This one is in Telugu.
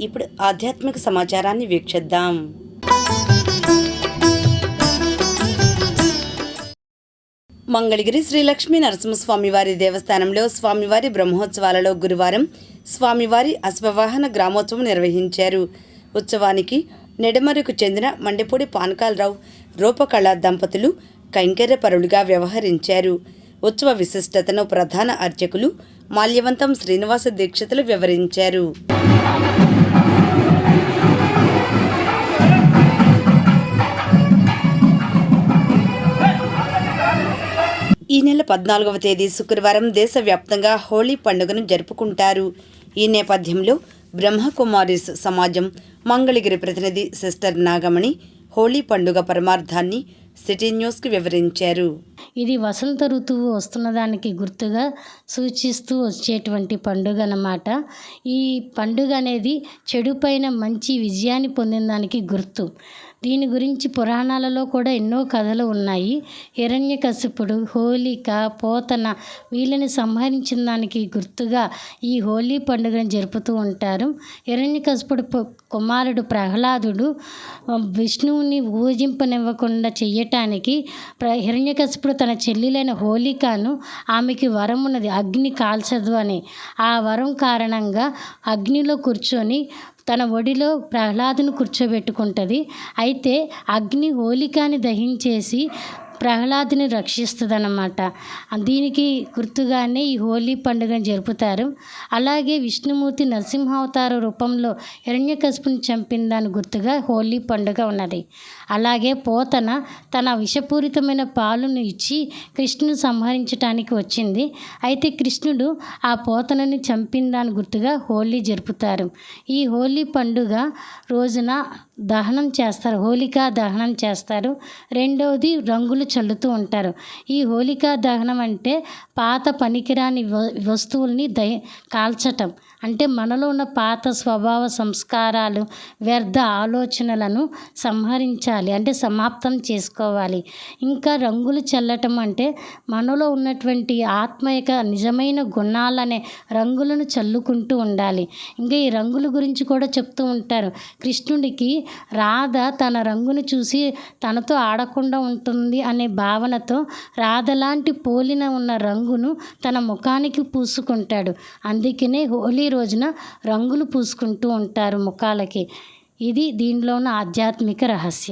ఇప్పుడు ఆధ్యాత్మిక సమాచారాన్ని వీక్షిద్దాం. మంగళగిరి శ్రీలక్ష్మి నరసింహస్వామివారి దేవస్థానంలో స్వామివారి బ్రహ్మోత్సవాలలో గురువారం స్వామివారి అశ్వవాహన గ్రామోత్సవం నిర్వహించారు. ఉత్సవానికి నెడమరుకు చెందిన మండెపూడి పానకాలరావు రూపకళ దంపతులు కైంకర్యపరులుగా వ్యవహరించారు. ఉత్సవ విశిష్టతను ప్రధాన అర్చకులు మాల్యవంతం శ్రీనివాస దీక్షితులు వివరించారు. నెల పద్నాలుగవ తేదీ శుక్రవారం దేశవ్యాప్తంగా హోళీ పండుగను జరుపుకుంటారు. ఈ నేపథ్యంలో బ్రహ్మకుమారిస్ సమాజం మంగళగిరి ప్రతినిధి సిస్టర్ నాగమణి హోళీ పండుగ పరమార్థాన్ని సిటీ న్యూస్కి వివరించారు. ఇది వసంత ఋతువు వస్తున్న దానికి గుర్తుగా సూచిస్తూ వచ్చేటువంటి పండుగ అన్నమాట ఈ పండుగ అనేది చెడు పైన మంచి విజయాన్ని పొందిన దానికి గుర్తు. దీని గురించి పురాణాలలో కూడా ఎన్నో కథలు ఉన్నాయి. హిరణ్యకశిపుడు హోలిక పోతన వీళ్ళని సంహరించిన దానికి గుర్తుగా ఈ హోలీ పండుగను జరుపుతూ ఉంటారు. హిరణ్యకశిపుడు కుమారుడు ప్రహ్లాదుడు విష్ణువుని ఊజింపనివ్వకుండా చెయ్య ప్ర హిరణ్యకశిపుడు తన చెల్లెలైన హోలికను ఆమెకి వరం ఉన్నది అగ్ని కాల్చదు అని. ఆ వరం కారణంగా అగ్నిలో కూర్చొని తన ఒడిలో ప్రహ్లాదును కూర్చోబెట్టుకుంటుంది. అయితే అగ్ని హోలికాని దహించేసి ప్రహ్లాదుని రక్షిస్తుంది దీనికి గుర్తుగానే ఈ హోలీ పండుగను జరుపుతారు. అలాగే విష్ణుమూర్తి నరసింహావతార రూపంలో హిరణ్యకశిపుని చంపిన దాని గుర్తుగా హోలీ పండుగ ఉన్నది. అలాగే పోతన తన విషపూరితమైన పాలును ఇచ్చి కృష్ణుని సంహరించడానికి వచ్చింది. అయితే కృష్ణుడు ఆ పోతనని చంపిన దాని గుర్తుగా హోలీ జరుపుతారు. ఈ హోలీ పండుగ రోజున దహనం చేస్తారు. హోలికా దహనం చేస్తారు. రెండవది రంగులు చల్లుతూ ఉంటారు. ఈ హోలికా దహనం అంటే పాత పనికిరాని వ- వస్తువుల్ని దయ కాల్చటం. అంటే మనలో ఉన్న పాత స్వభావ సంస్కారాలు వ్యర్థ ఆలోచనలను సంహరించాలి. అంటే సమాప్తం చేసుకోవాలి. ఇంకా రంగులు చల్లటం అంటే మనలో ఉన్నటువంటి ఆత్మ యొక్క నిజమైన గుణాలనే రంగులను చల్లుకుంటూ ఉండాలి. ఇంకా ఈ రంగుల గురించి కూడా చెప్తూ ఉంటారు. కృష్ణుడికి రాధ తన రంగును చూసి తనతో ఆడకుండా ఉంటుంది అని భావనతో రాధలాంటి పోలిన ఉన్న రంగును తన ముఖానికి పూసుకుంటాడు. అందుకనే హోలీ రోజున రంగులు పూసుకుంటూ ఉంటారు ముఖాలకి. ఇది దీనిలో ఉన్న ఆధ్యాత్మిక రహస్యం.